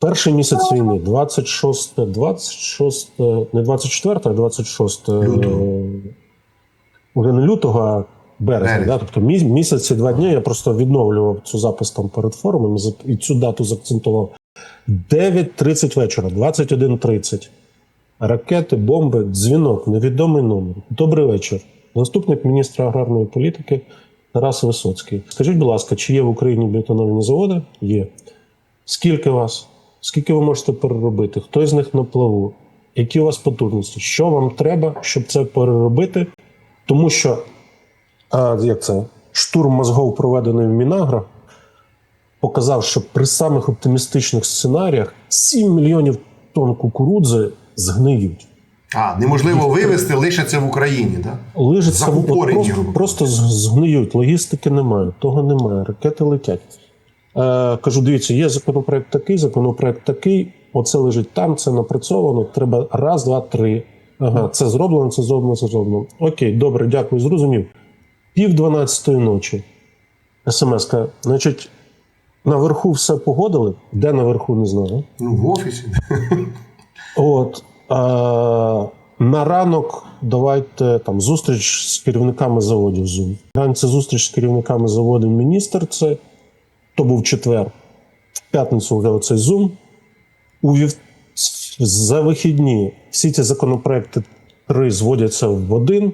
Перший місяць війни, 26, 26, не 24, а 26 е, Лютого. уже не лютого, а березня. Березня. Да? Тобто мі- місяць і два дні я просто відновлював цю запис там перед форумом і цю дату заакцентував. 9.30 вечора, 21.30. Ракети, бомби, дзвінок, невідомий номер. Добрий вечір. Заступник міністра аграрної політики Тарас Висоцький. Скажіть, будь ласка, чи є в Україні біотонольні заводи? Є. Скільки вас? Скільки ви можете переробити? Хто з них на плаву? Які у вас потужності? Що вам треба, щоб це переробити? Тому що а, як це? Штурм мозгов, проведений в Мінагро, показав, що при самих оптимістичних сценаріях 7 мільйонів тонн кукурудзи згниють. А, неможливо вивезти, лишаться в Україні, так? Лижаться в- от Закупорені, просто, просто згниють. Логістики немає, того немає. Ракети летять. Е, кажу, дивіться, є законопроект такий, законопроект такий. Оце лежить там, це напрацьовано. Треба раз, два, три. Ага, це зроблено, це зроблено, це зроблено. Окей, добре, дякую, зрозумів. Пів дванадцятої ночі. СМС-ка, значить, наверху все погодили. Де наверху, не знаю. Ну, в офісі. От е, на ранок давайте там зустріч з керівниками заводів Zoom. Вранці зустріч з керівниками заводів міністр. Це то був четвер. В п'ятницю вже оцей Zoom. У вів... За вихідні всі ці законопроекти три зводяться в один.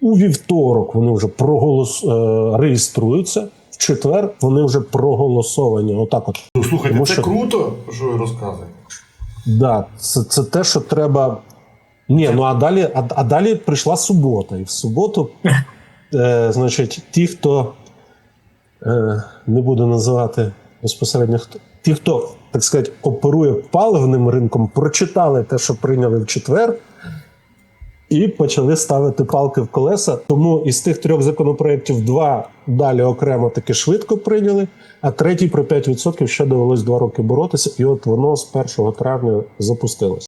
У вівторок вони вже проголос... е, реєструються. В четвер вони вже проголосовані. Отак от. Ну, слухайте, Тому це що- круто, що ви розказуєте. Да, це, це те, що треба. Ні, ну а далі, а, а далі прийшла субота. І в суботу, е, значить, ті, хто не буду називати безпосередньо хто. Ті, хто, так сказати, оперує паливним ринком, прочитали те, що прийняли в четвер, і почали ставити палки в колеса. Тому із тих трьох законопроєктів два далі окремо таки швидко прийняли, а третій про 5% ще довелось два роки боротися, і от воно з 1 травня запустилось.